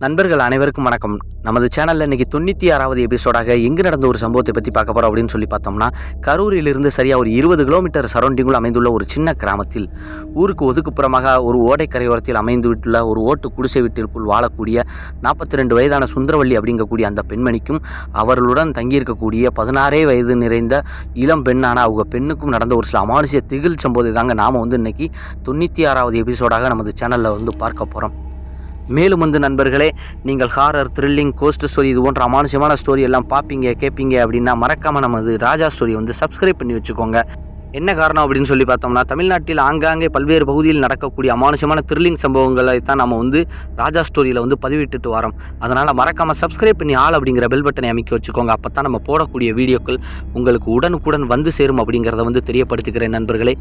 நண்பர்கள் அனைவருக்கும் வணக்கம். நமது சேனலில் இன்றைக்கி தொண்ணூற்றி ஆறாவது எபிசோடாக எங்கு நடந்த ஒரு சம்பவத்தை பற்றி பார்க்க போகிறோம் அப்படின்னு சொல்லி பார்த்தோம்னா கரூரிலிருந்து சரியாக ஒரு இருபது கிலோமீட்டர் சரௌண்டிங்குள் அமைந்துள்ள ஒரு சின்ன கிராமத்தில் ஊருக்கு ஒதுக்குப்புறமாக ஒரு ஓடை கரையோரத்தில் அமைந்துவிட்டுள்ள ஒரு ஓட்டு குடிசை வீட்டிற்குள் வாழக்கூடிய நாற்பத்தி ரெண்டு வயதான சுந்தரவள்ளி அப்படிங்கக்கூடிய அந்த பெண்மணிக்கும் அவர்களுடன் தங்கியிருக்கக்கூடிய பதினாறே வயது நிறைந்த இளம் பெண்ணான அவங்க பெண்ணுக்கும் நடந்த ஒரு சில அமானுஷிய திகில் சம்பவத்தை தாங்க நாம் வந்து இன்னைக்கு தொண்ணூற்றி ஆறாவது எபிசோடாக நமது சேனலில் வந்து பார்க்க போகிறோம் மேலும் வந்து நண்பர்களே நீங்கள் ஹாரர் த்ரில்லிங் கோஸ்ட் ஸ்டோரி இது போன்ற அமானுஷமான ஸ்டோரி எல்லாம் பார்ப்பீங்க கேட்பீங்க அப்படின்னா மறக்காமல் நமது ராஜா ஸ்டோரி வந்து சப்ஸ்கிரைப் பண்ணி வச்சுக்கோங்க. என்ன காரணம் அப்படின்னு சொல்லி பார்த்தோம்னா தமிழ்நாட்டில் ஆங்காங்கே பல்வேறு பகுதியில் நடக்கக்கூடிய அமானுஷமான த்ரில்லிங் சம்பவங்களை தான் நம்ம வந்து ராஜா ஸ்டோரியில் வந்து பதிவிட்டுட்டு வரோம். அதனால் மறக்காமல் சப்ஸ்கிரைப் பண்ணி ஆள் அப்படிங்கிற பெல் பட்டனை அமைக்க வச்சுக்கோங்க. அப்போ தான் நம்ம போடக்கூடிய வீடியோக்கள் உங்களுக்கு உடனுக்குடன் வந்து சேரும் அப்படிங்கிறத வந்து தெரியப்படுத்துகிறேன் நண்பர்களே.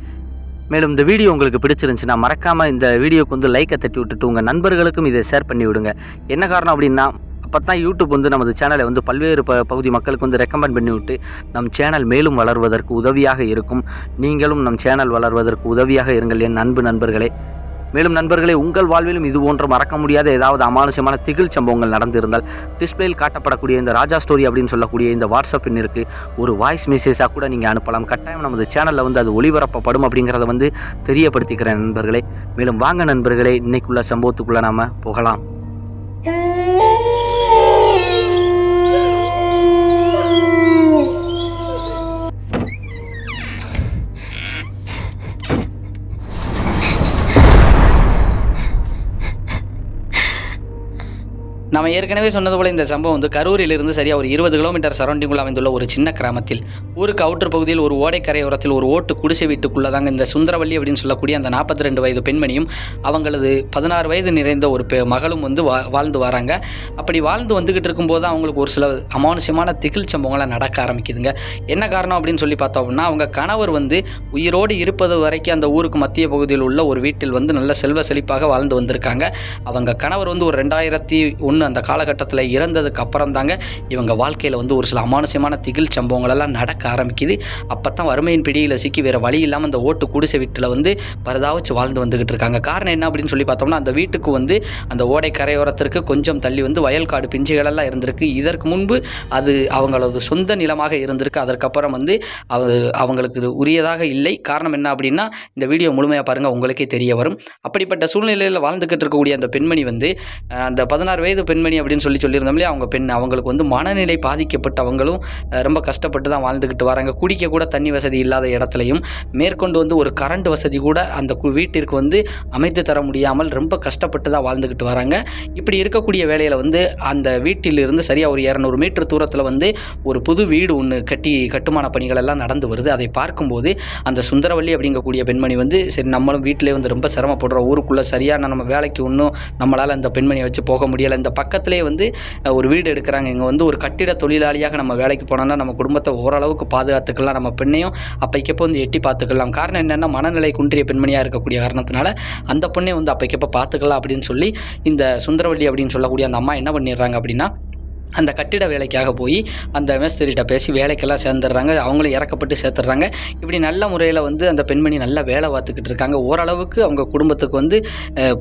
மேலும் இந்த வீடியோ உங்களுக்கு பிடிச்சிருந்துச்சுன்னா மறக்காமல் இந்த வீடியோக்கு வந்து லைக்கை தட்டி விட்டுட்டு உங்கள் நண்பர்களுக்கும் இதை ஷேர் பண்ணி விடுங்க. என்ன காரணம் அப்படின்னா அப்போ தான் யூடியூப் வந்து நமது சேனலை வந்து பல்வேறு ப பகுதி மக்களுக்கு வந்து ரெக்கமெண்ட் பண்ணி விட்டு நம் சேனல் மேலும் வளர்வதற்கு உதவியாக இருக்கும். நீங்களும் நம் சேனல் வளர்வதற்கு உதவியாக இருங்கள் என் அன்பு நண்பர்களே. மேலும் நண்பர்களே உங்கள் வாழ்விலும் இது போன்ற மறக்க முடியாத ஏதாவது அமானுஷமான திகில் சம்பவங்கள் நடந்திருந்தால் டிஸ்பிளேயில் காட்டப்படக்கூடிய இந்த ராஜா ஸ்டோரி அப்படின்னு சொல்லக்கூடிய இந்த வாட்ஸ்அப் எண்ணிற்கு ஒரு வாய்ஸ் மெசேஜாக கூட நீங்கள் அனுப்பலாம். கட்டாயம் நமது சேனலில் வந்து அது ஒளிபரப்பப்படும் அப்படிங்கிறத வந்து தெரியப்படுத்திக்கிறேன் நண்பர்களே. மேலும் வாங்க நண்பர்களே இன்னைக்குள்ள சம்பவத்துக்குள்ளே நாம் போகலாம். நம்ம ஏற்கனவே சொன்னது போல இந்த சம்பவம் வந்து கரூரிலிருந்து சரியாக ஒரு இருபது கிலோமீட்டர் சரௌண்டிங்குள்ள அமைந்துள்ள ஒரு சின்ன கிராமத்தில். ஊருக்கு அவுட்டர் பகுதியில் ஒரு ஓடைக்கரையோரத்தில் ஒரு ஓட்டு குடிசை வீட்டுக்குள்ளே தாங்க இந்த சுந்தரவள்ளி அப்படின்னு சொல்லக்கூடிய அந்த நாற்பத்தி ரெண்டு வயது பெண்மணியும் அவங்களது பதினாறு வயது நிறைந்த ஒரு பெ மகளும் வந்து வா வாழ்ந்து வராங்க. அப்படி வாழ்ந்து வந்துக்கிட்டு இருக்கும்போது அவங்களுக்கு ஒரு சில அமானுஷ்யமான திகில் சம்பவங்கள்லாம் நடக்க ஆரம்பிக்குதுங்க. என்ன காரணம் அப்படின்னு சொல்லி பார்த்தோம் அப்படின்னா அவங்க கணவர் வந்து உயிரோடு இருப்பது வரைக்கும் அந்த ஊருக்கு மத்திய பகுதியில் உள்ள ஒரு வீட்டில் வந்து நல்ல செல்வ செழிப்பாக வாழ்ந்து வந்திருக்காங்க. அவங்க கணவர் வந்து ஒரு ரெண்டாயிரத்தி ஒன்று அந்த காலகட்டத்தில் இறந்ததுக்கு அப்புறம் தாங்க இவங்க வாழ்க்கையில் வந்து ஒரு சில அமானுஷமான திகில் சம்பவங்கள் எல்லாம் நடக்க ஆரம்பிக்குது. அப்போ தான் வறுமையின் பிடியில் சிக்கி வேறு வழி இல்லாமல் அந்த ஓட்டு குடிசை வீட்டில் வந்து பரதாவச்சு வாழ்ந்து வந்துக்கிட்டு இருக்காங்க. காரணம் என்ன அப்படின்னு சொல்லி பார்த்தோம்னா அந்த வீட்டுக்கு வந்து அந்த ஓடை கரையோரத்திற்கு கொஞ்சம் தள்ளி வந்து வயல்காடு பிஞ்சுகளெல்லாம் இருந்திருக்கு. இதற்கு முன்பு அது அவங்களது சொந்த நிலமாக இருந்திருக்கு. அதற்கப்புறம் வந்து அது அவங்களுக்கு இது உரியதாக இல்லை. காரணம் என்ன அப்படின்னா இந்த வீடியோ முழுமையாக பாருங்கள் உங்களுக்கே தெரிய வரும். அப்படிப்பட்ட சூழ்நிலையில் வாழ்ந்துக்கிட்டு இருக்கக்கூடிய அந்த பெண்மணி வந்து அந்த பதினாறு வயது பெண்மணி அப்படின்னு சொல்லி சொல்லியிருந்தோம்லே அவங்க பெண் அவங்களுக்கு வந்து மனநிலை பாதிக்கப்பட்டவங்களும் ரொம்ப கஷ்டப்பட்டு தான் வாழ்ந்துக்கிட்டு வராங்க. குடிக்க கூட தண்ணி வசதி இல்லாத இடத்துலையும் மேற்கொண்டு வந்து ஒரு கரண்ட் வசதி கூட அந்த கு- வீட்டிற்கு வந்து அமைத்து தர முடியாமல் ரொம்ப கஷ்டப்பட்டு தான் வாழ்ந்துக்கிட்டு வராங்க. இப்படி இருக்கக்கூடிய வேலையில் வந்து அந்த வீட்டிலிருந்து சரியாக ஒரு இரநூறு மீட்டர் தூரத்தில் வந்து ஒரு புது வீடு ஒன்று கட்டி கட்டுமான பணிகள் எல்லாம் நடந்து வருது. அதை பார்க்கும்போது அந்த சுந்தரவள்ளி அப்படிங்கக்கூடிய பெண்மணி வந்து சரி நம்மளும் வீட்டிலே வந்து ரொம்ப சிரமப்படுறோம். ஊருக்குள்ளே சரியான நம்ம வேலைக்கு ஒன்றும் நம்மளால் இந்த பெண்மணியை வச்சு போக முடியலை. இந்த பக்கத்திலே வந்து ஒரு வீடு எடுக்கிறாங்க. இங்கே வந்து ஒரு கட்டிட தொழிலாளியாக நம்ம வேலைக்கு போனோம்னா நம்ம குடும்பத்தை ஓரளவுக்கு பாதுகாத்துக்கலாம். நம்ம பெண்ணையும் அப்பைக்கப்போ வந்து எட்டி பார்த்துக்கலாம். காரணம் என்னென்னா மனநிலை குன்றிய பெண்மணியாக இருக்கக்கூடிய காரணத்தினால அந்த பொண்ணை வந்து அப்பைக்கப்போ பார்த்துக்கலாம் அப்படின்னு சொல்லி இந்த சுந்தரவள்ளி அப்படின்னு சொல்லக்கூடிய அந்த அம்மா என்ன பண்ணிடுறாங்க அப்படின்னா அந்த கட்டிட வேலைக்காக போய் அந்த மேஸ்திரிகிட்ட பேசி வேலைக்கெல்லாம் சேர்ந்துடுறாங்க. அவங்களும் இறக்கப்பட்டு சேர்த்துடுறாங்க. இப்படி நல்ல முறையில் வந்து அந்த பெண்மணி நல்லா வேலை பார்த்துக்கிட்டு இருக்காங்க. ஓரளவுக்கு அவங்க குடும்பத்துக்கு வந்து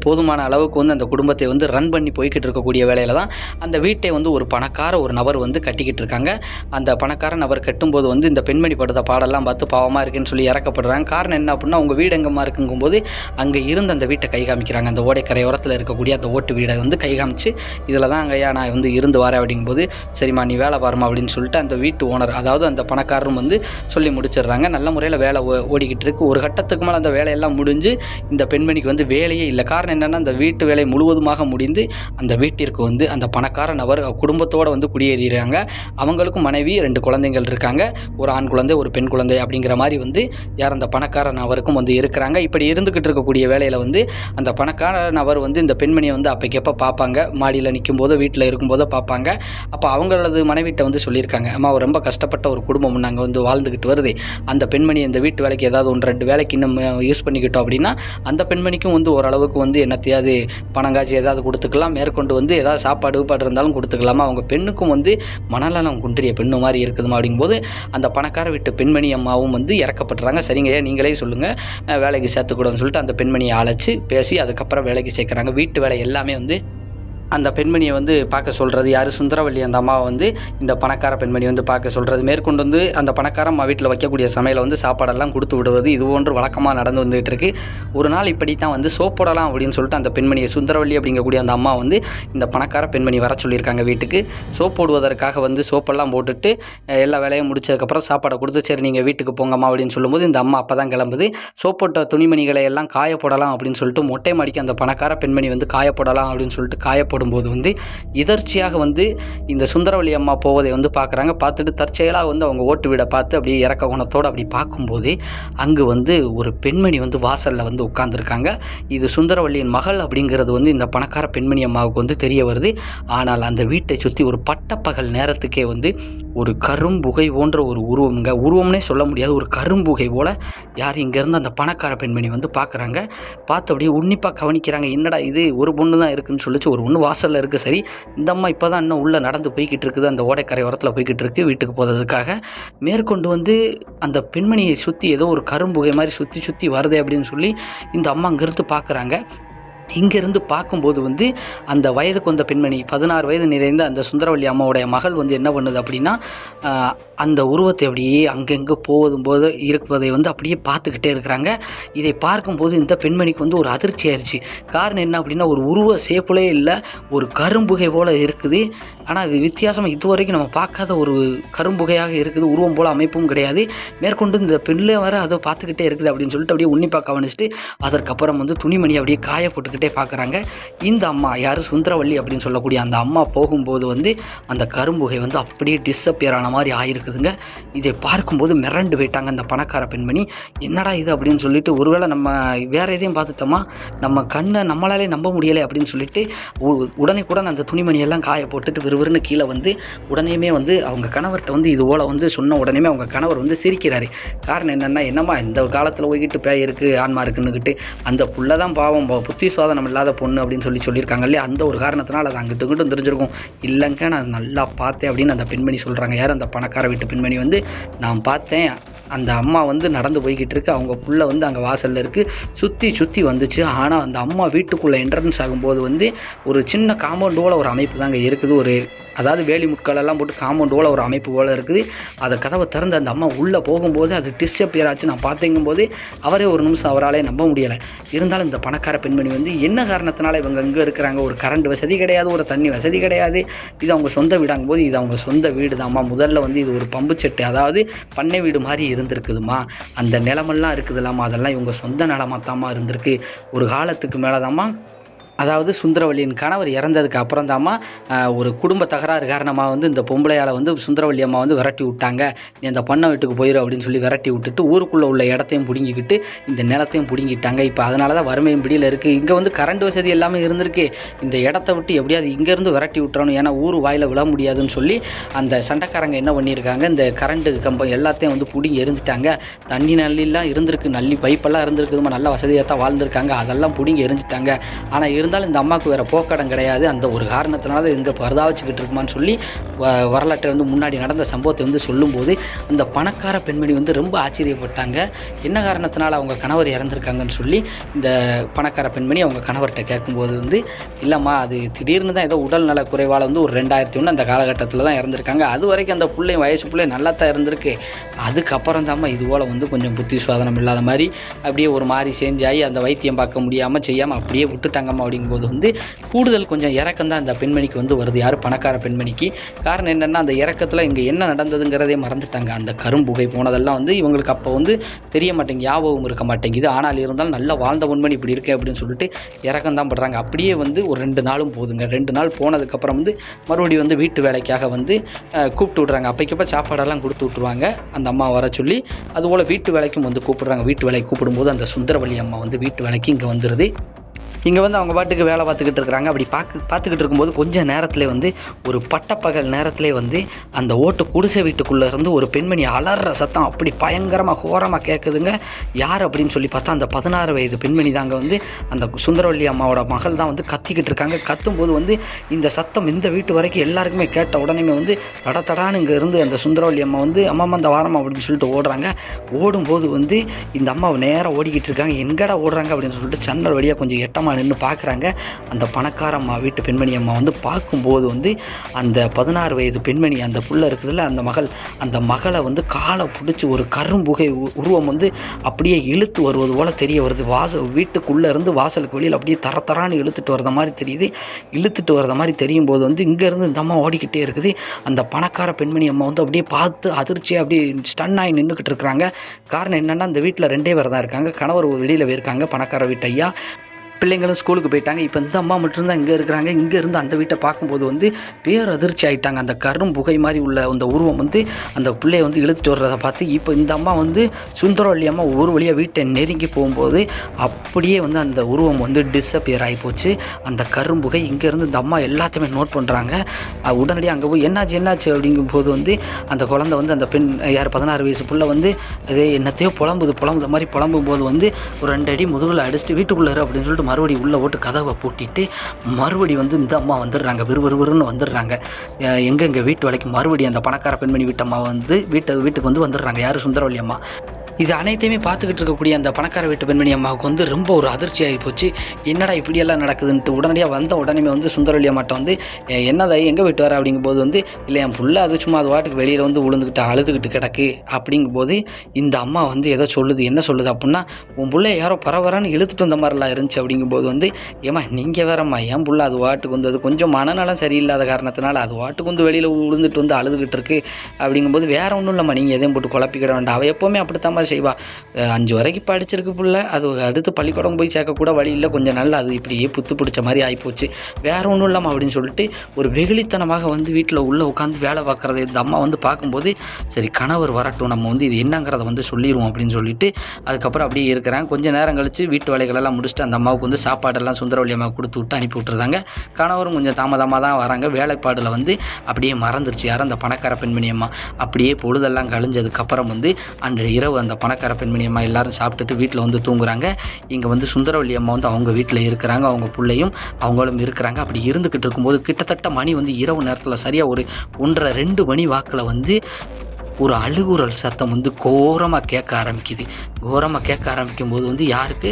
போதுமான அளவுக்கு வந்து அந்த குடும்பத்தை வந்து ரன் பண்ணி போய்கிட்டு இருக்கக்கூடிய வேலையில் தான் அந்த வீட்டை வந்து ஒரு பணக்கார ஒரு நபர் வந்து கட்டிக்கிட்டு இருக்காங்க. அந்த பணக்கார நபர் கட்டும்போது வந்து இந்த பெண்மணி படுத்த பாடெல்லாம் பார்த்து பாவமாக இருக்குன்னு சொல்லி இறக்கப்படுறாங்க. காரணம் என்ன அப்படின்னா உங்கள் வீடு எங்கம்மா இருக்குங்கும்போது அங்கே இருந்து அந்த வீட்டை கை காமிக்கிறாங்க. அந்த ஓடைக்கரையோரத்தில் இருக்கக்கூடிய அந்த ஓட்டு வீடை வந்து கை காமிச்சு இதில் தான் அங்கேயா நான் வந்து இருந்து வரேன் அப்படிங்கும்போது சரிம்மா நீ வேலை பாருமா அப்படின்னு சொல்லிட்டு அந்த வீட்டு ஓனர் அதாவது அந்த பணக்காரரும் வந்து சொல்லி முடிச்சிடுறாங்க. நல்ல முறையில் வேலை ஓ- ஓடிக்கிட்டு இருக்கு. ஒரு கட்டத்துக்கு மேலே அந்த வேலையெல்லாம் முடிஞ்சு இந்த பெண்மணிக்கு வந்து வேலையே இல்லை. காரணம் என்னென்னா அந்த வீட்டு வேலை முழுவதுமாக முடிந்து அந்த வீட்டிற்கு வந்து அந்த பணக்கார நபர் குடும்பத்தோடு வந்து குடியேறிடுறாங்க அவங்களுக்கும் மனைவி ரெண்டு குழந்தைகள் இருக்காங்க. ஒரு ஆண் குழந்தை ஒரு பெண் குழந்தை அப்படிங்கிற மாதிரி வந்து யார் அந்த பணக்கார நபருக்கும் வந்து இருக்கிறாங்க. இப்படி இருந்துக்கிட்டு இருக்கக்கூடிய வேலையில் வந்து அந்த பணக்கார நபர் வந்து இந்த பெண்மணியை வந்து அப்போக்கப்போ பார்ப்பாங்க மாடியில் நிற்கும் போதோ வீட்டில் இருக்கும்போதோ பார்ப்பாங்க அப்போ அவங்களது மனைவிட்ட வந்து சொல்லியிருக்காங்க அம்மா ரொம்ப கஷ்டப்பட்ட ஒரு குடும்பம் நாங்கள் வந்து வாழ்ந்துக்கிட்டு வருது. அந்த பெண்மணி இந்த வீட்டு வேலைக்கு ஏதாவது ஒன்று ரெண்டு வேலைக்கு இன்னும் யூஸ் பண்ணிக்கிட்டோம் அப்படின்னா அந்த பெண்மணிக்கும் வந்து ஓரளவுக்கு வந்து என்னத்தையாவது பணம் ஏதாவது கொடுத்துக்கலாம். மேற்கொண்டு வந்து ஏதாவது சாப்பாடு உப்பாடு இருந்தாலும் கொடுத்துக்கலாமா. அவங்க பெண்ணுக்கும் வந்து மனநலம் குன்றிய பெண்ணு மாதிரி இருக்குதுமா அப்படிங்கும்போது அந்த பணக்கார வீட்டு பெண்மணி அம்மாவும் வந்து இறக்கப்படுறாங்க. சரிங்க நீங்களே சொல்லுங்கள் வேலைக்கு சேர்த்துக்கூடன்னு சொல்லிட்டு அந்த பெண்மணியை அழைச்சி பேசி அதுக்கப்புறம் வேலைக்கு சேர்க்குறாங்க. வீட்டு வேலை எல்லாமே வந்து அந்த பெண்மணியை வந்து பார்க்க சொல்கிறது யார்? சுந்தரவள்ளி அந்த அம்மாவை வந்து இந்த பணக்கார பெண்மணி வந்து பார்க்க சொல்கிறது மேற்கொண்டு வந்து அந்த பணக்கார அம்மா வீட்டில் வைக்கக்கூடிய சமையலை வந்து சாப்பாடெல்லாம் கொடுத்து விடுவது. இது போன்று வழக்கமாக நடந்து வந்துகிட்டு இருக்கு. ஒரு நாள் இப்படி தான் வந்து சோப்போடலாம் அப்படின்னு சொல்லிட்டு அந்த பெண்மணியை சுந்தரவள்ளி அப்படிங்கக்கூடிய அந்த அம்மா வந்து இந்த பணக்கார பெண்மணி வர சொல்லியிருக்காங்க வீட்டுக்கு. சோப் போடுவதற்காக வந்து சோப்பெல்லாம் போட்டுட்டு எல்லா வேலையும் முடிச்சதுக்கப்புறம் சாப்பாடை கொடுத்து சரி நீங்கள் வீட்டுக்கு போங்கம்மா அப்படின்னு சொல்லும்போது இந்த அம்மா அப்போ தான் கிளம்புது. சோப் போட்ட துணிமணிகளை எல்லாம் காய போடலாம் அப்படின்னு சொல்லிட்டு மொட்டை மாடிக்கு அந்த பணக்கார பெண்மணி வந்து காய போடலாம் அப்படின்னு சொல்லிட்டு காய போடும்போது வந்து இதர்ச்சியாக வந்து இந்த சுந்தரவள்ளி அம்மா போவதை வந்து பார்க்குறாங்க. பார்த்துட்டு தற்செயலாக வந்து அவங்க ஓட்டு வீடை பார்த்து அப்படியே இறக்க குணத்தோடு அப்படி பார்க்கும்போது அங்கு வந்து ஒரு பெண்மணி வந்து வாசலில் வந்து உட்காந்துருக்காங்க இது சுந்தரவள்ளியின் மகள் அப்படிங்கிறது வந்து இந்த பணக்கார பெண்மணி அம்மாவுக்கு வந்து தெரிய வருது. ஆனால் அந்த வீட்டை சுற்றி ஒரு பட்டப்பகல் நேரத்துக்கே வந்து ஒரு கரும்புகை போன்ற ஒரு உருவம்ங்க. உருவம்னே சொல்ல முடியாது. ஒரு கரும்புகை போல் யார் இங்கேருந்து அந்த பணக்கார பெண்மணி வந்து பார்க்குறாங்க. பார்த்த அப்படியே உன்னிப்பாக கவனிக்கிறாங்க. என்னடா இது? ஒரு பொண்ணு தான் இருக்குன்னு சொல்லிச்சு. ஒரு ஒன்று வாசலில் இருக்குது சரி இந்த அம்மா இப்போ தான் இன்னும் உள்ளே நடந்து போய்கிட்டு இருக்குது. அந்த ஓடைக்கரை ஓரத்தில் போய்கிட்டு இருக்குது வீட்டுக்கு போகிறதுக்காக மேற்கொண்டு வந்து அந்த பெண்மணியை சுற்றி ஏதோ ஒரு கரும்புகை மாதிரி சுற்றி சுற்றி வருதே அப்படின்னு சொல்லி இந்த அம்மா அங்கேருந்து பார்க்குறாங்க. இங்கேருந்து பார்க்கும்போது வந்து அந்த வயதுக்கு வந்த பெண்மணி பதினாறு வயது நிறைந்த அந்த சுந்தரவள்ளி அம்மாவுடைய மகள் வந்து என்ன பண்ணுது அப்படின்னா அந்த உருவத்தை அப்படியே அங்கங்கே போவதும் போது இருப்பதை வந்து அப்படியே பார்த்துக்கிட்டே இருக்கிறாங்க. இதை பார்க்கும்போது இந்த பெண்மணிக்கு வந்து ஒரு அதிர்ச்சி ஆயிடுச்சு காரணம் என்ன அப்படின்னா ஒரு உருவ சேப்புலே இல்லை ஒரு கரும்புகை போல் இருக்குது. ஆனால் இது வித்தியாசமாக இதுவரைக்கும் நம்ம பார்க்காத ஒரு கரும்புகையாக இருக்குது. உருவம் போல் அமைப்பும் கிடையாது. மேற்கொண்டு இந்த பெண்ணில் வர அதை பார்த்துக்கிட்டே இருக்குது அப்படின்னு சொல்லிட்டு அப்படியே உன்னிப்பாக கவனிச்சுட்டு அதற்கப்புறம் வந்து துணிமணி அப்படியே காயப்பட்டுக்கிட்டு போட்டுக்கிட்டே பார்க்குறாங்க. இந்த அம்மா யார்? சுந்தரவள்ளி அப்படின்னு சொல்லக்கூடிய அந்த அம்மா போகும்போது வந்து அந்த கரும்புகை வந்து அப்படியே டிஸப்பியர் ஆன மாதிரி ஆயிருக்குதுங்க. இதை பார்க்கும்போது மிரண்டு போயிட்டாங்க அந்த பணக்கார பெண்மணி. என்னடா இது அப்படின்னு சொல்லிட்டு ஒருவேளை நம்ம வேற எதையும் பார்த்துட்டோமா? நம்ம கண்ணை நம்மளாலே நம்ப முடியலை அப்படின்னு சொல்லிட்டு உடனே கூட அந்த துணிமணியெல்லாம் காய போட்டுட்டு விறுவிறுன்னு கீழே வந்து உடனேமே வந்து அவங்க கணவர்கிட்ட வந்து இது போல் வந்து சொன்ன உடனேமே அவங்க கணவர் வந்து சிரிக்கிறாரு. காரணம் என்னென்னா என்னம்மா இந்த காலத்தில் போய்கிட்டு பேய் இருக்குது ஆன்மா இருக்குன்னுக்கிட்டு அந்த புள்ள தான் பாவம் ப- புத்தி இல்லாத பொண்ணு அப்படின்னு சொல்லி சொல்லியிருக்காங்க இல்லையா? அந்த ஒரு காரணத்தினால் அது அங்கிட்டு இங்கிட்டும் தெரிஞ்சிருக்கும். இல்லைங்க நான் நல்லா பார்த்தேன் அப்படின்னு அந்த பெண்மணி சொல்கிறாங்க யார் அந்த பணக்கார வீட்டு பெண்மணி வந்து? நான் பார்த்தேன். அந்த அம்மா வந்து நடந்து போய்கிட்டு இருக்கு. அவங்க புள்ள வந்து அங்கே வாசலில் இருக்குது சுற்றி சுற்றி வந்துச்சு. ஆனால் அந்த அம்மா வீட்டுக்குள்ளே என்ட்ரன்ஸ் ஆகும்போது வந்து ஒரு சின்ன காம்பவுண்டோட ஒரு அமைப்பு தாங்க இருக்குது. ஒரு அதாவது வேலி முட்காலெல்லாம் எல்லாம் போட்டு போல் ஒரு அமைப்பு போல் இருக்குது. அதை கதவை திறந்து அந்த அம்மா உள்ளே போகும்போது அது டிஸ்அப்பியர் ஆச்சு. நான் பார்த்தேங்கும்போது அவரே ஒரு நிமிஷம் அவராலே நம்ப முடியலை. இருந்தாலும் இந்த பணக்கார பெண்மணி வந்து என்ன காரணத்தினால இவங்க இங்கே இருக்கிறாங்க? ஒரு கரண்ட் வசதி கிடையாது ஒரு தண்ணி வசதி கிடையாது. இது அவங்க சொந்த வீடாங்கும் போது இது அவங்க சொந்த வீடு தான்மா முதல்ல வந்து இது ஒரு பம்பு செட்டு அதாவது பண்ணை வீடு மாதிரி இருந்திருக்குதுமா அந்த நிலமெல்லாம் இருக்குதுலாமா அதெல்லாம் இவங்க சொந்த நிலமாத்தாம்மா இருந்திருக்கு. ஒரு காலத்துக்கு மேலே தாம்மா அதாவது சுந்தரவல்லியின் கணவர் இறந்ததுக்கு அப்புறம் தாம்மா ஒரு குடும்ப தகராறு காரணமாக வந்து இந்த பொம்பளையால் வந்து சுந்தரவல்லி அம்மா வந்து விரட்டி விட்டாங்க. நீ அந்த பொண்ணை வீட்டுக்கு போயிடும் அப்படின்னு சொல்லி விரட்டி விட்டுட்டு ஊருக்குள்ளே உள்ள இடத்தையும் பிடுங்கிக்கிட்டு இந்த நிலத்தையும் பிடுங்கிட்டாங்க. இப்போ அதனால தான் வறுமையும் பிடியில் இருக்குது இங்கே வந்து கரண்ட் வசதி எல்லாமே இருந்திருக்கு. இந்த இடத்த விட்டு எப்படியாவது இங்கேருந்து விரட்டி விட்டுறணும். ஏன்னா ஊர் வாயில் விழ முடியாதுன்னு சொல்லி அந்த சண்டைக்காரங்க என்ன பண்ணியிருக்காங்க? இந்த கரண்ட்டு கம்பம் எல்லாத்தையும் வந்து பிடிங்கி எரிஞ்சிட்டாங்க. தண்ணி நல்லிலாம் இருந்திருக்கு. நல்லி பைப்பெல்லாம் இருந்திருக்குதுமா நல்ல வசதியாக தான் வாழ்ந்திருக்காங்க. அதெல்லாம் பிடிங்கி எரிஞ்சிட்டாங்க. ஆனால் இருந்தாலும் இந்த அம்மாவுக்கு வேறு போக்கடம் கிடையாது. அந்த ஒரு காரணத்தினால தான் இந்த பரதாவச்சுக்கிட்டு இருக்குமான்னு சொல்லி வரலாற்றை வந்து முன்னாடி நடந்த சம்பவத்தை வந்து சொல்லும்போது அந்த பணக்கார பெண்மணி வந்து ரொம்ப ஆச்சரியப்பட்டாங்க. என்ன காரணத்தினால அவங்க கணவர் இறந்துருக்காங்கன்னு சொல்லி இந்த பணக்கார பெண்மணி அவங்க கணவர்கிட்ட கேட்கும்போது வந்து இல்லைம்மா அது திடீர்னு தான் ஏதோ உடல் நல குறைவால் வந்து ஒரு ரெண்டாயிரத்தி ஒன்று அந்த காலகட்டத்தில் தான் இறந்துருக்காங்க. அது வரைக்கும் அந்த பிள்ளை வயசு பிள்ளை நல்லா தான் இருந்திருக்கு. அதுக்கப்புறம் தாம்மா இது போல் வந்து கொஞ்சம் புத்தி சுவாதனம் இல்லாத மாதிரி அப்படியே ஒரு மாதிரி செஞ்சாகி அந்த வைத்தியம் பார்க்க முடியாமல் செய்யாமல் அப்படியே விட்டுட்டாங்கம்மா. அப்படிங்கும்போது வந்து கூடுதல் கொஞ்சம் இறக்கம் தான் அந்த பெண்மணிக்கு வந்து வருது. யார்? பணக்கார பெண்மணிக்கு. காரணம் என்னென்னா அந்த இறக்கத்தில் இங்கே என்ன நடந்ததுங்கிறதே மறந்துட்டாங்க. அந்த கரும்புகை போனதெல்லாம் வந்து இவங்களுக்கு அப்போ வந்து தெரிய மாட்டேங்குது ஞாபகம் இருக்க மாட்டேங்குது. ஆனால் இருந்தாலும் நல்லா வாழ்ந்த உண்மணி இப்படி இருக்கு அப்படின்னு சொல்லிட்டு இறக்கம் தான் படுறாங்க. அப்படியே வந்து ஒரு ரெண்டு நாளும் போதுங்க. ரெண்டு நாள் போனதுக்கப்புறம் வந்து மறுபடியும் வந்து வீட்டு வேலைக்காக வந்து கூப்பிட்டு விட்றாங்க. அப்பைக்கப்போ சாப்பாடெல்லாம் கொடுத்து விட்ருவாங்க அந்த அம்மா வர சொல்லி அதுபோல் வீட்டு வேலைக்கும் வந்து கூப்பிடுறாங்க. வீட்டு வேலைக்கு கூப்பிடும்போது அந்த சுந்தரவள்ளி அம்மா வந்து வீட்டு வேலைக்கு இங்கே வந்துடுது இங்கே வந்து அவங்க பாட்டுக்கு வேலை பார்த்துக்கிட்டு இருக்கிறாங்க. அப்படி பார்க்க பார்த்துக்கிட்டு இருக்கும்போது கொஞ்சம் நேரத்தில் வந்து ஒரு பட்டப்பகல் நேரத்திலே வந்து அந்த ஓட்டு குடிசை வீட்டுக்குள்ளே இருந்து ஒரு பெண்மணி அலற சத்தம். அப்படி பயங்கரமாக கோரமாக கேட்குதுங்க யார் அப்படின்னு சொல்லி பார்த்தா அந்த பதினாறு வயது பெண்மணி தாங்க வந்து அந்த சுந்தரவள்ளி அம்மாவோட மகள் தான் வந்து கத்திக்கிட்டு இருக்காங்க. கத்தும்போது வந்து இந்த சத்தம் இந்த வீட்டு வரைக்கும் எல்லாருக்குமே கேட்ட உடனே வந்து தட தடான்னு இங்கே இருந்து அந்த சுந்தரவள்ளி அம்மா வந்து அம்மா அந்த வாரம் அப்படின்னு சொல்லிட்டு ஓடுறாங்க. ஓடும்போது வந்து இந்த அம்மா நேராக ஓடிக்கிட்டு இருக்காங்க. எங்கடா ஓடுறாங்க அப்படின்னு சொல்லிட்டு சன்னல் வழியாக கொஞ்சம் எட்டமாக நின்று பார்க்குறாங்க. அந்த பணக்கார அம்மா வீட்டு பெண்மணி அம்மா வந்து பார்க்கும்போது வந்து அந்த பதினாறு வயது பெண்மணி அந்த புள்ள இருக்குதுல்ல அந்த மகள் அந்த மகளை வந்து காலை பிடிச்சி ஒரு கரும்புகை உ- உருவம் வந்து அப்படியே இழுத்து வருவது போல் தெரிய வருது. வாசல் வீட்டுக்குள்ளே இருந்து வாசலுக்கு வெளியில் அப்படியே தர தரான்னு இழுத்துட்டு வரத மாதிரி தெரியுது. இழுத்துட்டு வரத மாதிரி தெரியும் போது வந்து இங்கேருந்து இந்த அம்மா ஓடிக்கிட்டே இருக்குது. அந்த பணக்கார பெண்மணி அம்மா வந்து அப்படியே பார்த்து அதிர்ச்சியாக அப்படியே ஸ்டன் ஆகி நின்றுக்கிட்டு இருக்கிறாங்க. காரணம் என்னென்னா அந்த வீட்டில் ரெண்டே பேர் தான் இருக்காங்க. கணவர் வெளியில் போயிருக்காங்க பணக்கார வீட்டு ஐயா. பிள்ளைங்களும் ஸ்கூலுக்கு போயிட்டாங்க. இப்போ இந்த அம்மா மட்டும்தான் இங்கே இருக்கிறாங்க. இங்கே இருந்து அந்த வீட்டை பார்க்கும்போது வந்து பேர் அதிர்ச்சி ஆகிட்டாங்க அந்த கரும் புகை மாதிரி உள்ள அந்த உருவம் வந்து அந்த பிள்ளைய வந்து இழுத்துட்டு வர்றதை பார்த்து இப்போ இந்த அம்மா வந்து சுந்தரவள்ளி அம்மா ஒரு வழியாக வீட்டை நெருங்கி போகும்போது அப்படியே வந்து அந்த உருவம் வந்து டிஸப்பியர் ஆகி போச்சு. அந்த கரும்புகை இங்கேருந்து இந்த அம்மா எல்லாத்தையுமே நோட் பண்ணுறாங்க உடனடியாக அங்கே போய் என்னாச்சு என்னாச்சு அப்படிங்கும்போது வந்து அந்த குழந்தை வந்து அந்த பெண் யார் பதினாறு வயசு பிள்ளை வந்து இதே என்னத்தையோ புலம்புது புலம்புத மாதிரி புலம்பும் போது வந்து ஒரு ரெண்டு அடி முதுகில் அடிச்சுட்டு வீட்டுக்குள்ளே அப்படின்னு சொல்லிட்டு மறுபடி உள்ளே ஓட்டு கதவை பூட்டிட்டு மறுபடி வந்து இந்த அம்மா வந்துடுறாங்க விறுவிறுவிறுன்னு வந்துடுறாங்க. எங்கெங்கே வீட்டு வேலைக்கு மறுபடி அந்த பணக்கார பெண்மணி வீட்டம்மா வந்து வீட்டு வீட்டுக்கு வந்து வந்துடுறாங்க. யார்? சுந்தரவல்லி அம்மா. இது அனைத்தையுமே பார்த்துக்கிட்டு இருக்கக்கூடிய அந்த பணக்கார வீட்டு பெண்மணி அம்மாவுக்கு வந்து ரொம்ப ஒரு அதிர்ச்சியாகி போச்சு. என்னடா இப்படியெல்லாம் நடக்குதுன்ட்டு உடனடியாக வந்த உடனே வந்து சுந்தரவள்ளி அம்மாட்ட வந்து "எ, என்னதா எங்கே வீட்டு வர? அப்படிங்கும்போது வந்து இல்லை என் புள்ள அது சும்மா அது வாட்டுக்கு வெளியில் வந்து உளுந்துக்கிட்டு அழுதுகிட்டு கிடக்கு. அப்படிங்கும்போது இந்த அம்மா வந்து ஏதோ சொல்லுது. என்ன சொல்லுது அப்படின்னா உன் பிள்ளை யாரோ பரவரான்னு இழுத்துட்டு வந்த மாதிரிலாம் இருந்துச்சு. அப்படிங்கும்போது வந்து ஏம்மா நீங்கள் வேறம்மா என் புள்ள அது வாட்டுக்கு வந்து அது கொஞ்சம் மனநலம் சரியில்லாத காரணத்தினால அது வாட்டுக்கு வந்து வெளியில் விழுந்துட்டு வந்து அழுதுகிட்டு இருக்கு. அப்படிங்கும்போது வேற ஒன்றும் இல்லைம்மா நீங்கள் எதையும் போட்டு குழப்பிக்கிட வேண்டாம். அவள் எப்போவுமே அப்படித்தாம்மா செய்வா. அஞ்சு வரைக்கும் படிச்சிருக்கு பிள்ளை. அது அடுத்து பள்ளிக்கூடம் போய் சேர்க்கக்கூட வழி இல்லை. கொஞ்சம் நல்லா அது இப்படியே புத்து பிடிச்ச மாதிரி ஆகிப்போச்சு வேறு ஒன்றும் இல்லாமல் அப்படின்னு சொல்லிட்டு ஒரு வெகுளித்தனமாக வந்து வீட்டில் உள்ளே உட்காந்து வேலை பார்க்குறது இந்த அம்மா வந்து பார்க்கும்போது சரி கணவர் வரட்டும். நம்ம வந்து இது என்னங்கிறத வந்து சொல்லிடுவோம் அப்படின்னு சொல்லிட்டு அதுக்கப்புறம் அப்படியே இருக்கிறாங்க. கொஞ்ச நேரம் கழிச்சு வீட்டு வேலைகளெல்லாம் முடிச்சுட்டு அந்த அம்மாவுக்கு வந்து சாப்பாடெல்லாம் சுந்தரவள்ளி அம்மா கொடுத்து விட்டு அனுப்பி விட்டுருந்தாங்க கணவரும் கொஞ்சம் தாமதமாக தான் வராங்க. வேலைப்பாடில் வந்து அப்படியே மறந்துருச்சு. யாரும் அந்த பணக்கார பெண்மணி அம்மா? அப்படியே பொழுதெல்லாம் கழிஞ்சதுக்கப்புறம் வந்து அன்று இரவு அந்த பணக்கார பெண்மணி அம்மா எல்லாரும் சாப்பிட்டுட்டு வீட்டில் வந்து தூங்குறாங்க. இங்கே வந்து சுந்தரவள்ளி அம்மா வந்து அவங்க வீட்டில் இருக்கிறாங்க அவங்க பிள்ளையும் அவங்களும் இருக்கிறாங்க. அப்படி இருந்துக்கிட்டு இருக்கும்போது கிட்டத்தட்ட மணி வந்து இரவு நேரத்தில் சரியாக ஒரு ஒன்றரை ரெண்டு மணி வாக்கில் வந்து ஒரு அழுகுரல் சத்தம் வந்து கோரமாக கேட்க ஆரம்பிக்குது. கோரமாக கேட்க ஆரம்பிக்கும் போது வந்து யாருக்கு?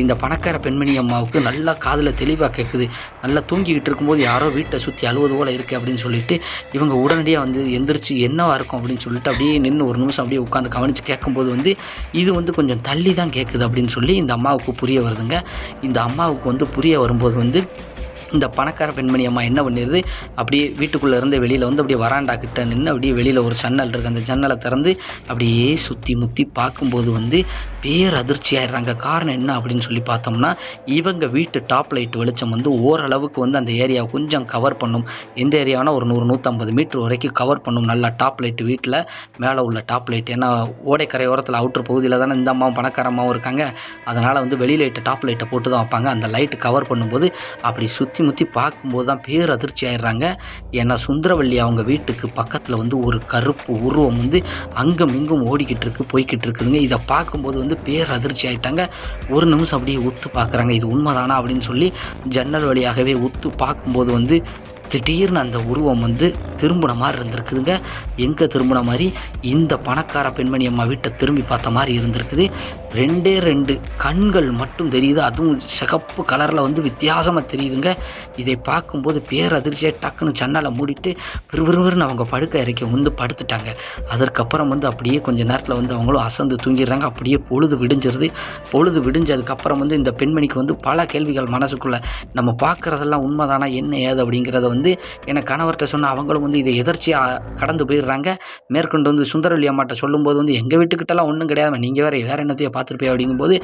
இந்த பணக்கார பெண்மணி அம்மாவுக்கு நல்லா காதில் தெளிவாக கேட்குது நல்லா தூங்கிக்கிட்டு இருக்கும்போது யாரோ வீட்டை சுற்றி அழுவது போல் இருக்குது அப்படின்னு சொல்லிட்டு இவங்க உடனடியாக வந்து எந்திரிச்சு என்னவாக இருக்கும் அப்படின்னு சொல்லிட்டு அப்படியே நின்று ஒரு நிமிஷம் அப்படியே உட்காந்து கவனித்து கேட்கும்போது வந்து இது வந்து கொஞ்சம் தள்ளி தான் கேட்குது அப்படின்னு சொல்லி இந்த அம்மாவுக்கு புரிய வருதுங்க. இந்த அம்மாவுக்கு வந்து புரிய வரும்போது வந்து இந்த பணக்கார பெண்மணி அம்மா என்ன பண்ணிடுது அப்படியே வீட்டுக்குள்ளே இருந்து வெளியில் வந்து அப்படியே வராண்டா கிட்ட நின்று அப்படியே வெளியில் ஒரு ஜன்னல் இருக்குது அந்த ஜன்னலை திறந்து அப்படியே சுற்றி முற்றி பார்க்கும்போது வந்து பேர் அதிர்ச்சி ஆயிடுறாங்க. காரணம் என்ன அப்படின்னு சொல்லி பார்த்தோம்னா இவங்க வீட்டு டாப் லைட் வெளிச்சம் வந்து ஓரளவுக்கு வந்து அந்த ஏரியாவை கொஞ்சம் கவர் பண்ணும். எந்த ஏரியானா ஒரு நூறு நூற்றம்பது மீட்டர் வரைக்கும் கவர் பண்ணும். நல்லா டாப் லைட் வீட்டில் மேலே உள்ள டாப் லைட் ஏன்னா ஓடைக்கரை ஓரத்தில் அவுட்ரு பகுதியில் தானே இந்த அம்மாவும் பணக்கார இருக்காங்க. அதனால் வந்து வெளி லைட்டை டாப் லைட்டை போட்டு தான் வைப்பாங்க. அந்த லைட்டு கவர் பண்ணும்போது அப்படி சுற்றி முற்றி பார்க்கும்போது தான் பேர் அதிர்ச்சி ஆயிடுறாங்க. ஏன்னா சுந்தரவள்ளி அவங்க வீட்டுக்கு பக்கத்தில் வந்து ஒரு கருப்பு உருவம் வந்து அங்கும் இங்கும் ஓடிக்கிட்டு இருக்கு போய்கிட்டு இருக்குதுங்க. இதை பார்க்கும்போது வந்து பேர் அதிர்ச்சி ஆயிட்டாங்க. ஒரு நிமிஷம் அப்படியே உத்து பார்க்குறாங்க. இது உண்மைதானா அப்படின்னு சொல்லி ஜன்னல் வழியாகவே உத்து பார்க்கும்போது வந்து திடீர்னு அந்த உருவம் வந்து திரும்பின மாதிரி இருந்திருக்குதுங்க. எங்கே திரும்பின மாதிரி? இந்த பணக்கார பெண்மணி அம்மா வீட்டை திரும்பி பார்த்த மாதிரி இருந்திருக்குது. ரெண்டே ரெண்டு கண்கள் மட்டும் தெரியுது. அதுவும் சிகப்பு கலரில் வந்து வித்தியாசமாக தெரியுதுங்க. இதை பார்க்கும்போது பேரதிர்ச்சியாக டக்குன்னு சன்னலை மூடிட்டு விறுவிறுவிறுன்னு அவங்க படுக்க இறக்கி வந்து படுத்துட்டாங்க. அதற்கப்புறம் வந்து அப்படியே கொஞ்சம் நேரத்தில் வந்து அவங்களும் அசந்து தூங்கிடுறாங்க. அப்படியே பொழுது விடிஞ்சிருது. பொழுது விடிஞ்சதுக்கப்புறம் வந்து இந்த பெண்மணிக்கு வந்து பல கேள்விகள் மனசுக்குள்ளே நம்ம பார்க்குறதெல்லாம் உண்மைதானா என்ன ஏது அப்படிங்கிறத வந்து எனக்கு கணவர்கிட்ட சொன்ன அவங்களும் வந்து இதை எதர்ச்சியாக கடந்து போயிடுறாங்க. மேற்கொண்டு வந்து சுந்தரவல்லி அம்மாட்ட சொல்லும்போது வந்து எங்கள் வீட்டுக்கிட்டலாம் ஒன்றும் கிடையாது நீங்கள் வேறு வேறு என்னத்தையோ பார்த்துருப்பேன் அப்படிங்கும்போது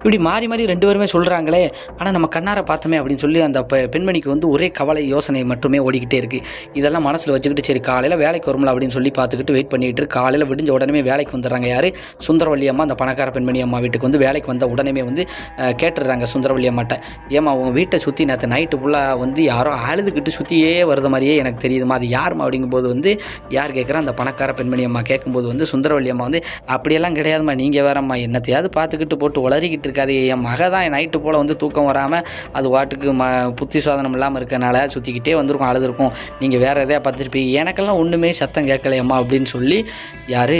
இப்படி மாறி மாறி ரெண்டு பேருமே சொல்கிறாங்களே ஆனால் நம்ம கண்ணார பார்த்தோமே அப்படின்னு சொல்லி அந்த பெண்மணிக்கு வந்து ஒரே கவலை யோசனை மட்டுமே ஓடிக்கிட்டே இருக்குது இதெல்லாம் மனசில் வச்சுக்கிட்டு சரி காலையில் வேலைக்கு வரும்ல அப்படின்னு சொல்லி பார்த்துக்கிட்டு வெயிட் பண்ணிகிட்டு இருக்கு. காலையில் விடிஞ்ச உடனே வேலைக்கு வந்துடுறாங்க யார்? சுந்தரவள்ளி அம்மா அந்த பணக்கார பெண்மணி அம்மா வீட்டுக்கு வந்து வேலைக்கு வந்த உடனே வந்து கேட்டுடுறாங்க சுந்தரவள்ளி அம்மாட்ட. ஏமா உன் வீட்டை சுற்றி நேற்று நைட்டு ஃபுல்லாக வந்து யாரோ அழுதுகிட்டு சுற்றியே வருது மாதிரியே எனக்கு தெரியுதுமா அது யாருமா அப்படிங்கும்போது வந்து யார் கேட்குறா அந்த பணக்கார பெண்மணி அம்மா கேட்கும்போது வந்து சுந்தரவள்ளி அம்மா வந்து அப்படியெல்லாம் கிடையாதும்மா நீங்கள் வேறம்மா. என்னத்தையாவது பார்த்துக்கிட்டு போட்டு உளறிக்கிட்டு இருக்காது. என் மக தான் நைட்டு போல் வந்து தூக்கம் வராமல் அது வாட்டுக்கு ம புத்தி சோதனம் இல்லாமல் இருக்கனால சுற்றிக்கிட்டே வந்திருக்கும் அழுதுருக்கும். நீங்கள் வேறு எதையா பார்த்துருப்பீங்க? எனக்கெல்லாம் ஒன்றுமே சத்தம் கேட்கலையம்மா அப்படின்னு சொல்லி யார்?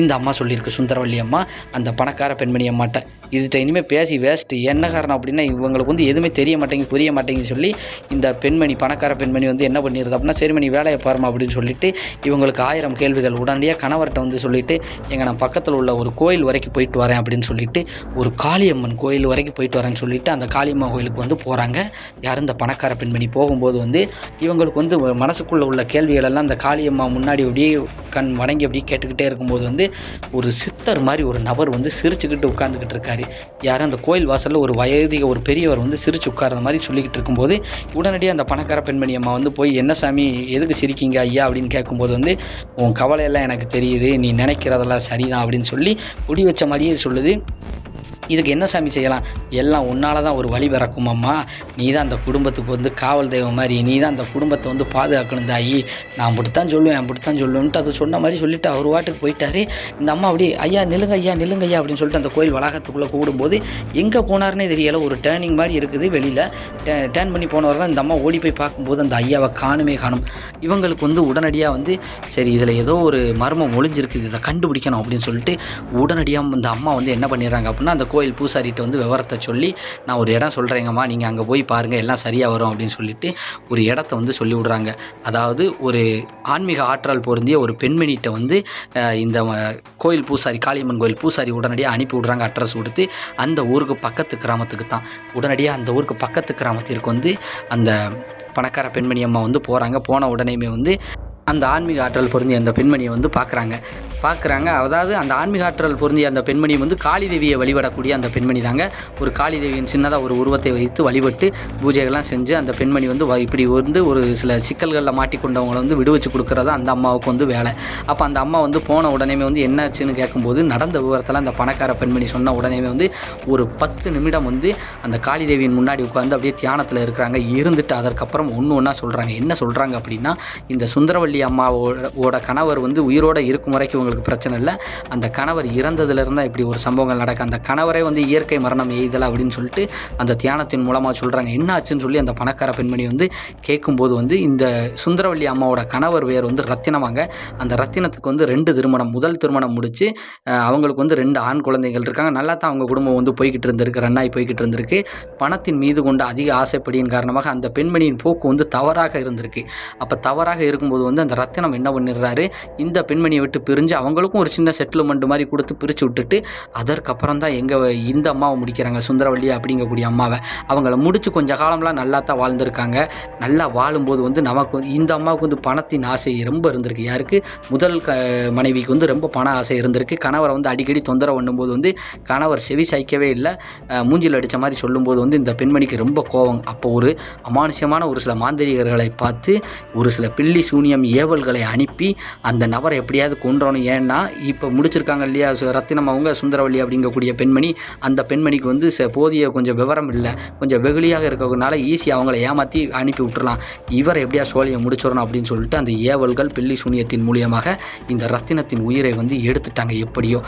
இந்த அம்மா சொல்லியிருக்கு சுந்தரவல்லி அம்மா. அந்த பணக்கார பெண்மணி அம்மாட்ட. இதுகிட்ட இனிமேல் பேசி வேஸ்ட்டு என்ன காரணம் அப்படின்னா இவங்களுக்கு வந்து எதுவுமே தெரிய மாட்டேங்குது புரிய மாட்டேங்குது சொல்லி இந்த பெண்மணி பணக்கார பெண்மணி வந்து என்ன பண்ணிடுது அப்படின்னா சரிமணி வேலையை பாருமா அப்படின்னு சொல்லிட்டு இவங்களுக்கு ஆயிரம் கேள்விகள் உடனடியாக கணவர்கிட்ட வந்து சொல்லிட்டு எங்கள் நான் பக்கத்தில் உள்ள ஒரு கோயில் வரைக்கும் போயிட்டு வரேன் அப்படின்னு சொல்லிட்டு ஒரு காளியம்மன் கோயில் வரைக்கும் போயிட்டு வரேன்னு சொல்லிட்டு அந்த காளியம்மன் கோயிலுக்கு வந்து போகிறாங்க யாரும் இந்த பணக்கார பெண்மணி? போகும்போது வந்து இவங்களுக்கு வந்து மனசுக்குள்ளே உள்ள கேள்விகள் எல்லாம் அந்த காளியம்மா முன்னாடி அப்படியே கண் வணங்கி அப்படியே கேட்டுக்கிட்டே இருக்கும்போது வந்து ஒரு சித்தர் மாதிரி ஒரு நபர் வந்து சிரிச்சுக்கிட்டு உட்காந்துக்கிட்டு இருக்காரு. யாரும் அந்த கோயில் வாசலில் ஒரு வயதிக ஒரு பெரியவர் வந்து சிரிச்சு உட்கார்ற மாதிரி சொல்லிக்கிட்டு இருக்கும்போது உடனடியாக அந்த பணக்கார பெண்மணி அம்மா வந்து போய் என்ன சாமி எதுக்கு சிரிக்கீங்க ஐயா? அப்படின்னு கேட்கும்போது வந்து உன் கவலையெல்லாம் எனக்கு தெரியுது. நீ நினைக்கிறதெல்லாம் சரிதான். அப்படின்னு சொல்லி குடி வச்ச மாதிரியே சொல்லுது. இதுக்கு என்ன சாமி செய்யலாம்? எல்லாம் உன்னால தான் ஒரு வழி பிறக்கும் அம்மா நீ தான் அந்த குடும்பத்துக்கு வந்து காவல் தெய்வம் மாதிரி நீ தான் அந்த குடும்பத்தை வந்து பாதுகாக்கணும் தாயி. நான் அப்படித்தான் சொல்லுவேன் அப்படித்தான் சொல்லுவேன்ட்டு அது சொன்ன மாதிரி சொல்லிவிட்டு அவர் வாட்டுக்கு போயிட்டாரு. இந்த அம்மா அப்படி ஐயா நிலுங்க ஐயா நிலுங்க ஐயா அப்படின்னு சொல்லிட்டு அந்த கோயில் வளாகத்துக்குள்ளே கூடும்போது எங்கே போனார்னே தெரியலை. ஒரு டேர்னிங் மாதிரி இருக்குது வெளியில். டேர்ன் பண்ணி போனவர் தான் இந்த அம்மா ஓடி போய் பார்க்கும்போது அந்த ஐயாவை காணுமே காணும். இவங்களுக்கு வந்து உடனடியாக வந்து சரி இதில் ஏதோ ஒரு மர்மம் ஒளிஞ்சிருக்கு இதை கண்டுபிடிக்கணும் அப்படின்னு சொல்லிட்டு உடனடியாக இந்த அம்மா வந்து என்ன பண்ணிடுறாங்க அப்படின்னா அந்த கோயில் பூசாரிகிட்ட வந்து விவரத்தை சொல்லி நான் ஒரு இடம் சொல்கிறேங்கம்மா நீங்கள் அங்கே போய் பாருங்கள் எல்லாம் சரியாக வரும் அப்படின்னு சொல்லிட்டு ஒரு இடத்த வந்து சொல்லி விடுறாங்க அதாவது ஒரு ஆன்மீக ஆற்றல் பொருந்திய ஒரு பெண்மணிகிட்ட வந்து இந்த கோயில் பூசாரி காளியம்மன் கோயில் பூசாரி உடனடியாக அனுப்பி விடுறாங்க அட்ரஸ் கொடுத்து. அந்த ஊருக்கு பக்கத்து கிராமத்துக்கு தான். உடனடியாக அந்த ஊருக்கு பக்கத்து கிராமத்திற்கு வந்து அந்த பணக்கார பெண்மணி அம்மா வந்து போகிறாங்க போன உடனேயுமே வந்து அந்த ஆன்மீக ஆற்றல் பொருந்திய அந்த பெண்மணியை வந்து பார்க்குறாங்க. பார்க்குறாங்க. அதாவது அந்த ஆன்மீக ஆற்றல் பொருந்திய அந்த பெண்மணி வந்து காளி தேவியை வழிபடக்கூடிய அந்த பெண்மணி தாங்க ஒரு காளி தேவியின் சின்னதாக ஒரு உருவத்தை வைத்து வழிபட்டு பூஜைகள்லாம் செஞ்சு அந்த பெண்மணி வந்து வ- இப்படி வந்து ஒரு சில சிக்கல்களில் மாட்டிக்கொண்டவங்களை வந்து விடுவிச்சு கொடுக்குறதா அந்த அம்மாவுக்கு வந்து வேலை. அப்போ அந்த அம்மா வந்து போன உடனேமே வந்து என்னாச்சுன்னு கேட்கும்போது நடந்த விவரத்தில் அந்த பணக்கார பெண்மணி சொன்ன உடனேமே வந்து ஒரு பத்து நிமிடம் வந்து அந்த காளி தேவியின் முன்னாடி உட்காந்து அப்படியே தியானத்தில் இருக்கிறாங்க. இருந்துட்டு அதற்கப்புறம் ஒன்று ஒன்றா சொல்கிறாங்க என்ன சொல்கிறாங்க அப்படின்னா இந்த சுந்தரவள்ளி அம்மாவோட ஓட கணவர் வந்து உயிரோட இருக்கும் வரைக்கும் உங்களுக்கு பிரச்சனை இல்லை. அந்த கணவர் இறந்ததுலேருந்து இப்படி ஒரு சம்பவங்கள் நடக்க. அந்த கணவரே வந்து இயற்கை மரணம் எய்தலை அப்படின்னு சொல்லிட்டு அந்த தியானத்தின் மூலமாக சொல்கிறாங்க என்ன ஆச்சுன்னு சொல்லி அந்த பணக்கார பெண்மணி வந்து கேட்கும்போது வந்து இந்த சுந்தரவள்ளி அம்மாவோட கணவர் வேர் வந்து ரத்தினவாங்க அந்த ரத்தினத்துக்கு வந்து ரெண்டு திருமணம். முதல் திருமணம் முடித்து அவங்களுக்கு வந்து ரெண்டு ஆண் குழந்தைகள் இருக்காங்க. நல்லா தான் அவங்க குடும்பம் வந்து போய்கிட்டு இருந்திருக்கு. ரன்னாய் போய்கிட்டு இருந்திருக்கு. பணத்தின் மீது கொண்ட அதிக ஆசைப்படியின் காரணமாக அந்த பெண்மணியின் போக்கு வந்து தவறாக இருந்திருக்கு. அப்போ தவறாக இருக்கும்போது வந்து அந்த ரத்தினம் என்ன பண்ணிடுறாரு? இந்த பெண்மணியை விட்டு பிரிஞ்சு அவங்களுக்கும் ஒரு சின்ன செட்டில்மெண்ட் மாதிரி கொடுத்து பிரித்து விட்டுட்டு அதற்கப்புறம் தான் எங்கள் இந்த அம்மாவை முடிக்கிறாங்க சுந்தரவள்ளி அப்படிங்கக்கூடிய அம்மாவை. அவங்கள முடித்து கொஞ்ச காலம்லாம் நல்லா தான் வாழ்ந்திருக்காங்க. நல்லா வாழும்போது வந்து நமக்கு இந்த அம்மாவுக்கு வந்து பணத்தின் ஆசை ரொம்ப இருந்திருக்கு. யாருக்கு? முதல் க மனைவிக்கு வந்து ரொம்ப பண ஆசை இருந்திருக்கு. கணவரை வந்து அடிக்கடி தொந்தரவு பண்ணும்போது வந்து கணவர் செவி சாய்க்கவே இல்லை. மூஞ்சில் அடித்த மாதிரி சொல்லும்போது வந்து இந்த பெண்மணிக்கு ரொம்ப கோவம். அப்போ ஒரு அமானுஷ்யமான ஒரு சில மாந்திரிகர்களை பார்த்து ஒரு சில பில்லி சூனியம் ஏவல்களை அனுப்பி அந்த நபரை எப்படியாவது கொன்றணும். ஏன்னா இப்போ முடிச்சிருக்காங்க இல்லையா சு- ரத்தினம் அவங்க சுந்தரவள்ளி அப்படிங்கக்கூடிய பெண்மணி. அந்த பெண்மணிக்கு வந்து போதிய கொஞ்சம் விவரம் இல்லை. கொஞ்சம் வெகுளியாக இருக்கிறதுனால ஈஸியாக அவங்கள ஏமாற்றி அனுப்பி விட்டுறலாம். இவரை எப்படியா சோழியை முடிச்சிடணும் அப்படின்னு சொல்லிட்டு அந்த ஏவல்கள் பில்லி சூனியத்தின் மூலியமாக இந்த ரத்தினத்தின் உயிரை வந்து எடுத்துட்டாங்க எப்படியோ.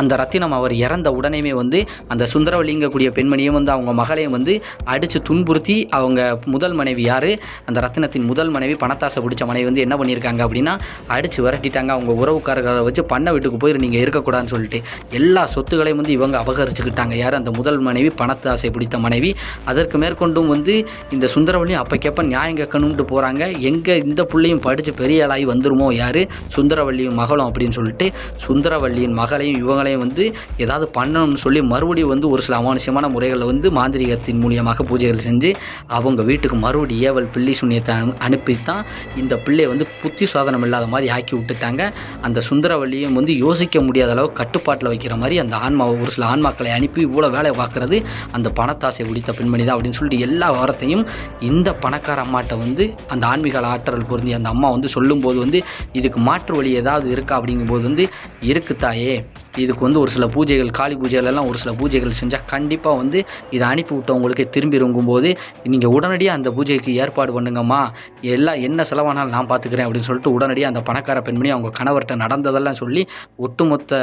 அந்த ரத்தினம் அவர் இறந்த உடனேமே வந்து அந்த சுந்தரவள்ளிங்கக்கூடிய பெண்மணியும் வந்து அவங்க மகளையும் வந்து அடித்து துன்புறுத்தி அவங்க முதல் மனைவி யார்? அந்த ரத்தினத்தின் முதல் மனைவி பணத்தாசை பிடிச்ச மனைவி வந்து என்ன பண்ணியிருக்காங்க அப்படின்னா அடித்து விரட்டிட்டாங்க. அவங்க உறவுக்காரர்களை வச்சு பண்ண வீட்டுக்கு போய் நீங்கள் இருக்கக்கூடாதுன்னு சொல்லிட்டு எல்லா சொத்துக்களையும் வந்து இவங்க அபகரிச்சுக்கிட்டாங்க. யார்? அந்த முதல் மனைவி பணத்தாசை பிடித்த மனைவி. அதற்கு மேற்கொண்டும் வந்து இந்த சுந்தரவள்ளி அப்போக்கப்ப நியாயம் கேட்கணும்ட்டு போகிறாங்க எங்கே இந்த பிள்ளையும் படித்து பெரிய ஆளாகி வந்துருமோ? யார்? சுந்தரவல்லியும் மகளும் அப்படின்னு சொல்லிட்டு சுந்தரவள்ளியின் மகளையும் இவங்களையும் வந்து ஏதாவது பண்ணணும்னு சொல்லி மறுபடியும் வந்து ஒரு சில அமானுஷ்யமான முறைகளில் வந்து மாந்திரிகத்தின் மூலியமாக பூஜைகள் செஞ்சு அவங்க வீட்டுக்கு மறுபடியும் ஏவல் பிள்ளை சுண்ணியத்தை அனு அனுப்பி தான் இந்த பிள்ளையை வந்து புத்தி சாதனம் இல்லாத மாதிரி ஆக்கி விட்டுட்டாங்க. அந்த சுந்தரவள்ளியும் வந்து யோசிக்க முடியாத அளவு கட்டுப்பாட்டில் வைக்கிற மாதிரி அந்த ஆன்மாவை ஒரு சில ஆன்மாக்களை அனுப்பி இவ்வளோ வேலை பார்க்குறது அந்த பணத்தாசை உடித்த பெண்மணி தான் அப்படின்னு சொல்லிட்டு எல்லா வாரத்தையும் இந்த பணக்கார அம்மாட்ட வந்து அந்த ஆன்மீக ஆற்றல் பொருந்தி அந்த அம்மா வந்து சொல்லும்போது வந்து இதுக்கு மாற்று வழி ஏதாவது இருக்கா அப்படிங்கும்போது வந்து இருக்கு தாயே இதுக்கு வந்து ஒரு சில பூஜைகள் காளி பூஜைகளெல்லாம் ஒரு சில பூஜைகள் செஞ்சால் கண்டிப்பாக வந்து இதை அனுப்பி விட்டவங்களுக்கே திரும்பி இருக்கும்போது நீங்கள் உடனடியாக அந்த பூஜைக்கு ஏற்பாடு பண்ணுங்கம்மா. எல்லாம் என்ன செலவானாலும் நான் பார்த்துக்கிறேன் அப்படின்னு சொல்லிட்டு உடனடியாக அந்த பணக்கார பெண்மணி அவங்க கணவர்கிட்ட நடந்ததெல்லாம் சொல்லி ஒட்டுமொத்த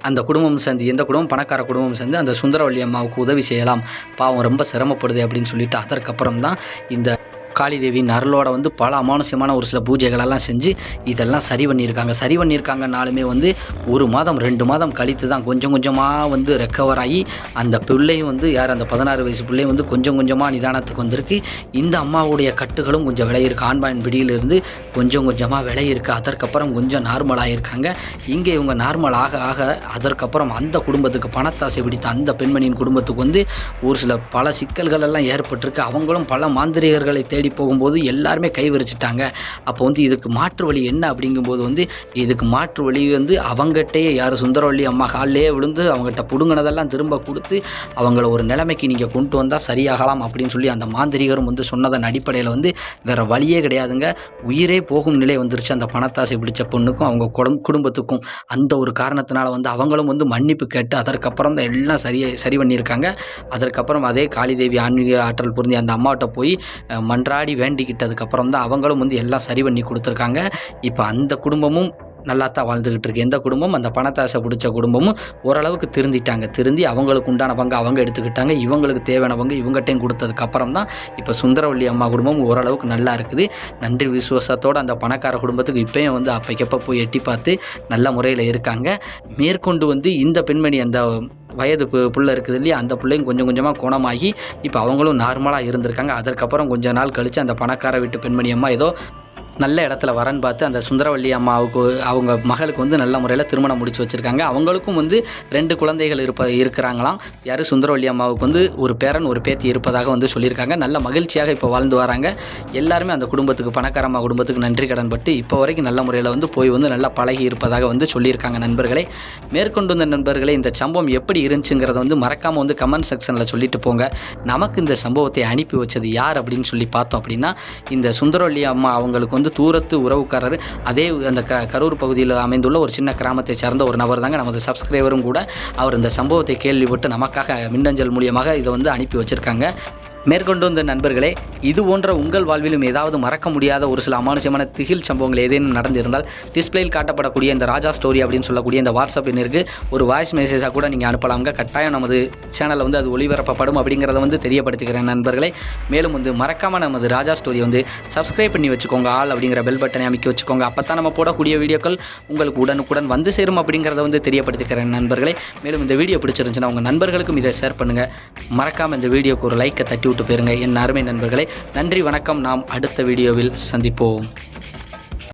அந்த குடும்பம் சேர்ந்து எந்த குடும்பம்? பணக்கார குடும்பம் சேர்ந்து அந்த சுந்தரவள்ளி அம்மாவுக்கு உதவி செய்யலாம். பாவம் ரொம்ப சிரமப்படுது அப்படின்னு சொல்லிட்டு அதற்கப்புறம் தான் இந்த காளிதேவி அருளோட வந்து பல அமானுஷ்யமான ஒரு சில பூஜைகளெல்லாம் செஞ்சு இதெல்லாம் சரி பண்ணியிருக்காங்க. சரி பண்ணியிருக்காங்கனாலுமே வந்து ஒரு மாதம் ரெண்டு மாதம் கழித்து தான் கொஞ்சம் கொஞ்சமாக வந்து ரெக்கவர் ஆகி அந்த பிள்ளையும் வந்து யார் அந்த பதினாறு வயசு பிள்ளையும் வந்து கொஞ்சம் கொஞ்சமாக நிதானத்துக்கு வந்திருக்கு. இந்த அம்மாவுடைய கட்டுகளும் கொஞ்சம் விளையிருக்கு ஆண்பாயின் பிடியிலிருந்து கொஞ்சம் கொஞ்சமாக விளையிருக்கு அதற்கப்புறம் கொஞ்சம் நார்மல் ஆகியிருக்காங்க இங்கே இவங்க நார்மல் ஆக ஆக அதற்கப்புறம் அந்த குடும்பத்துக்கு பணத்தாசை பிடித்த அந்த பெண்மணியின் குடும்பத்துக்கு வந்து ஒரு சில பல சிக்கல்கள் எல்லாம் ஏற்பட்டிருக்கு. அவங்களும் பல மாந்திரிகர்களை தேடி போகும்போது எல்லாருமே கை விரிச்சிட்டாங்க. அப்போ வந்து இதுக்கு மாற்று வழி என்ன அப்படிங்கும்போது வந்து இதுக்கு மாற்று வழி வந்து அவங்ககிட்டயே யார் சுந்தரவள்ளி அம்மா காலிலேயே விழுந்து அவங்ககிட்ட பிடுங்கினதெல்லாம் திரும்ப கொடுத்து அவங்கள ஒரு நிலைமைக்கு நீங்கள் கொண்டு வந்தால் சரியாகலாம் அப்படின்னு சொல்லி அந்த மாந்திரிகரும் வந்து சொன்னதன் அடிப்படையில் வந்து வேறு வழியே கிடையாதுங்க. உயிரே போகும் நிலை வந்துருச்சு. அந்த பணத்தாசை பிடிச்ச பொண்ணுக்கும் அவங்க குடும் குடும்பத்துக்கும் அந்த ஒரு காரணத்தினால வந்து அவங்களும் வந்து மன்னிப்பு கேட்டு அதற்கப்புறம் தான் எல்லாம் சரியாக சரி பண்ணியிருக்காங்க. அதற்கப்புறம் அதே காளிதேவி ஆன்மீக ஆற்றல் புரிந்து அந்த அம்மாவிட்ட போய் மன்றா போராடி வேண்டிக்கிட்டதுக்கப்புறம் தான் அவங்களும் வந்து எல்லாம் சரி பண்ணி கொடுத்துருக்காங்க. இப்போ அந்த குடும்பமும் நல்லா தான் வாழ்ந்துக்கிட்டு இருக்கு. எந்த குடும்பம் அந்த பணத்தாசை பிடிச்ச குடும்பமும் ஓரளவுக்கு திருந்திட்டாங்க. திருந்தி அவங்களுக்கு உண்டான பங்கு அவங்க எடுத்துக்கிட்டாங்க. இவங்களுக்கு தேவையான பங்கு இவங்ககிட்டையும் கொடுத்ததுக்கு அப்புறம் தான் இப்போ சுந்தரவள்ளி அம்மா குடும்பம் ஓரளவுக்கு நல்லா இருக்குது. நன்றி விசுவாசத்தோடு அந்த பணக்கார குடும்பத்துக்கு இப்பயும் வந்து அப்பைக்கப்போ போய் எட்டி பார்த்து நல்ல முறையில் இருக்காங்க. மேற்கொண்டு வந்து இந்த பெண்மணி அந்த வயது பு- புள்ள இருக்குது இல்லையா அந்த பிள்ளையும் கொஞ்சம் கொஞ்சமாக குணமாகி இப்போ அவங்களும் நார்மலாக இருந்திருக்காங்க. அதற்கப்புறம் கொஞ்ச நாள் கழித்து அந்த பணக்கார வீட்டு பெண்மணி அம்மா ஏதோ நல்ல இடத்துல வரன் பார்த்து அந்த சுந்தரவள்ளி அம்மாவுக்கு அவங்க மகளுக்கு வந்து நல்ல முறையில் திருமணம் முடிச்சு வச்சுருக்காங்க. அவங்களுக்கும் வந்து ரெண்டு குழந்தைகள் இருப்ப இருக்கிறாங்களாம். யார்? சுந்தரவள்ளி அம்மாவுக்கு வந்து ஒரு பேரன் ஒரு பேத்தி இருப்பதாக வந்து சொல்லியிருக்காங்க. நல்ல மகிழ்ச்சியாக இப்போ வாழ்ந்து வராங்க. எல்லாருமே அந்த குடும்பத்துக்கு பணக்காரம்மா குடும்பத்துக்கு நன்றி கடன் பட்டு இப்போ வரைக்கும் நல்ல முறையில் வந்து போய் வந்து நல்லா பழகி இருப்பதாக வந்து சொல்லியிருக்காங்க நண்பர்களே. மேற்கொண்டு வந்த நண்பர்களே இந்த சம்பவம் எப்படி இருந்துச்சுங்கிறத வந்து மறக்காமல் வந்து கமெண்ட் செக்ஷனில் சொல்லிட்டு போங்க. நமக்கு இந்த சம்பவத்தை அனுப்பி வச்சது யார் அப்படின்னு சொல்லி பார்த்தோம் அப்படின்னா இந்த சுந்தரவள்ளி அம்மா அவங்களுக்கு வந்து தூரத்து உறவுக்காரர். அதே அந்த க கரூர் பகுதியில் அமைந்துள்ள ஒரு சின்ன கிராமத்தை சார்ந்த ஒரு நபர் தாங்க நமது சப்ஸ்கிரைபரும் கூட அவர் இந்த சம்பவத்தை கேள்விப்பட்டு நமக்காக மின்னஞ்சல் மூலியமாக இதை வந்து அனுப்பி வச்சுருக்காங்க. மேற்கொண்டு வந்த நண்பர்களே இது போன்ற உங்கள் வாழ்விலும் ஏதாவது மறக்க முடியாத ஒரு சில அமானுஷமான திகில் சம்பவங்கள் ஏதேனும் நடந்திருந்தால் டிஸ்பிளேயில் காட்டப்படக்கூடிய இந்த ராஜா ஸ்டோரி அப்படின்னு சொல்லக்கூடிய இந்த வாட்ஸ்அப் எண்ணிற்கு ஒரு வாய்ஸ் மெசேஜாக கூட நீங்கள் அனுப்பலாம்ங்க. கட்டாயம் நமது சேனலில் வந்து அது ஒளிபரப்பப்படும் அப்படிங்கிறத வந்து தெரியப்படுத்துகிறேன் நண்பர்களே. மேலும் வந்து மறக்காமல் நமது ராஜா ஸ்டோரி வந்து சப்ஸ்கிரைப் பண்ணி வச்சுக்கோங்க. ஆள் அப்படிங்கிற பெல் பட்டனை அமைக்க வச்சுக்கோங்க. அப்போ தான் நம்ம போடக்கூடிய வீடியோக்கள் உங்களுக்கு உடனுக்குடன் வந்து சேரும் அப்படிங்கிறத வந்து தெரியப்படுத்துகிறேன் நண்பர்களே. மேலும் இந்த வீடியோ பிடிச்சிருந்துச்சுன்னா உங்கள் நண்பர்களுக்கும் இதை ஷேர் பண்ணுங்கள் மறக்காமல் இந்த வீடியோக்கு ஒரு லைக்கை தட்டி விட்டு போயிருங்க. என் அருமை நண்பர்களே நன்றி வணக்கம். நாம் அடுத்த வீடியோவில் சந்திப்போம்.